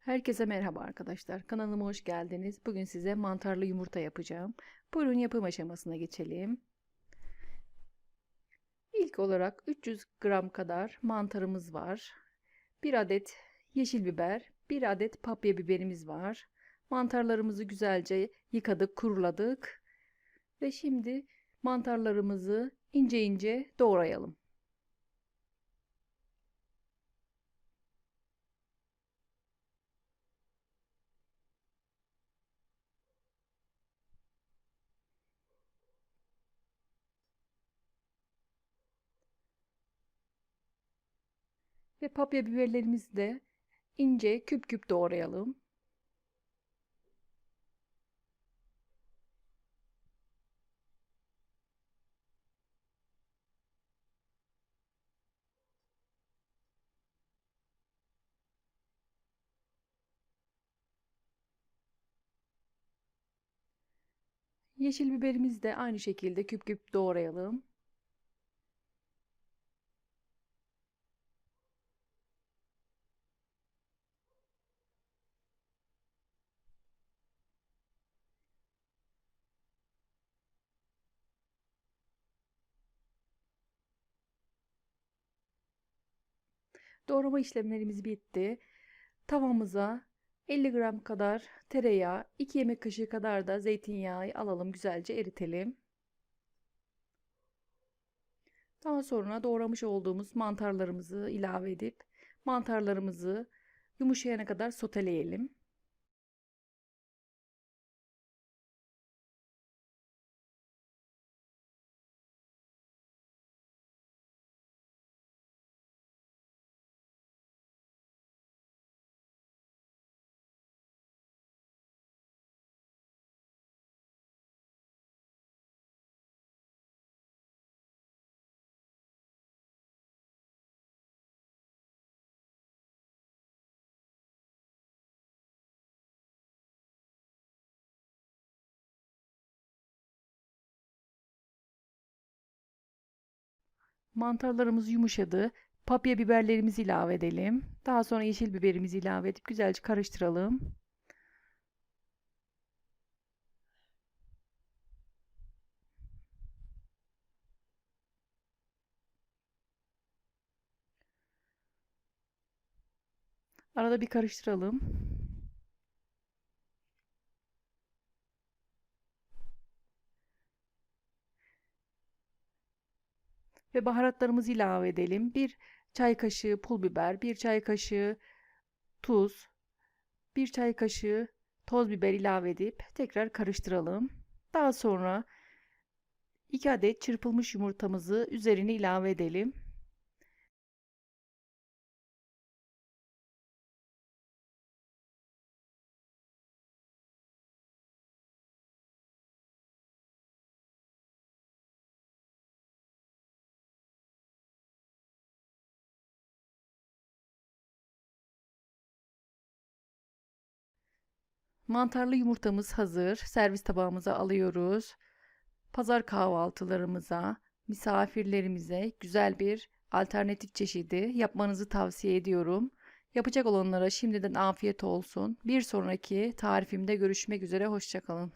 Herkese merhaba arkadaşlar. Kanalıma hoş geldiniz. Bugün size mantarlı yumurta yapacağım. Buyurun yapım aşamasına geçelim. İlk olarak 300 gram kadar mantarımız var. 1 adet yeşil biber, 1 adet papya biberimiz var. Mantarlarımızı güzelce yıkadık, kuruladık. Ve şimdi mantarlarımızı ince ince doğrayalım. Ve papya biberlerimizi de ince küp küp doğrayalım. Yeşil biberimizi de aynı şekilde küp küp doğrayalım. Doğrama işlemlerimiz bitti. Tavamıza 50 gram kadar tereyağı, 2 yemek kaşığı kadar da zeytinyağı alalım, güzelce eritelim. Daha sonra doğramış olduğumuz mantarlarımızı ilave edip mantarlarımızı yumuşayana kadar soteleyelim. Mantarlarımız yumuşadı. Papya biberlerimizi ilave edelim. Daha sonra yeşil biberimizi ilave edip güzelce karıştıralım. Arada bir karıştıralım. Ve baharatlarımızı ilave edelim. Bir çay kaşığı pul biber, bir çay kaşığı tuz, bir çay kaşığı toz biber ilave edip tekrar karıştıralım. Daha sonra 2 adet çırpılmış yumurtamızı üzerine ilave edelim. Mantarlı yumurtamız hazır. Servis tabağımıza alıyoruz. Pazar kahvaltılarımıza, misafirlerimize güzel bir alternatif çeşidi yapmanızı tavsiye ediyorum. Yapacak olanlara şimdiden afiyet olsun. Bir sonraki tarifimde görüşmek üzere. Hoşçakalın.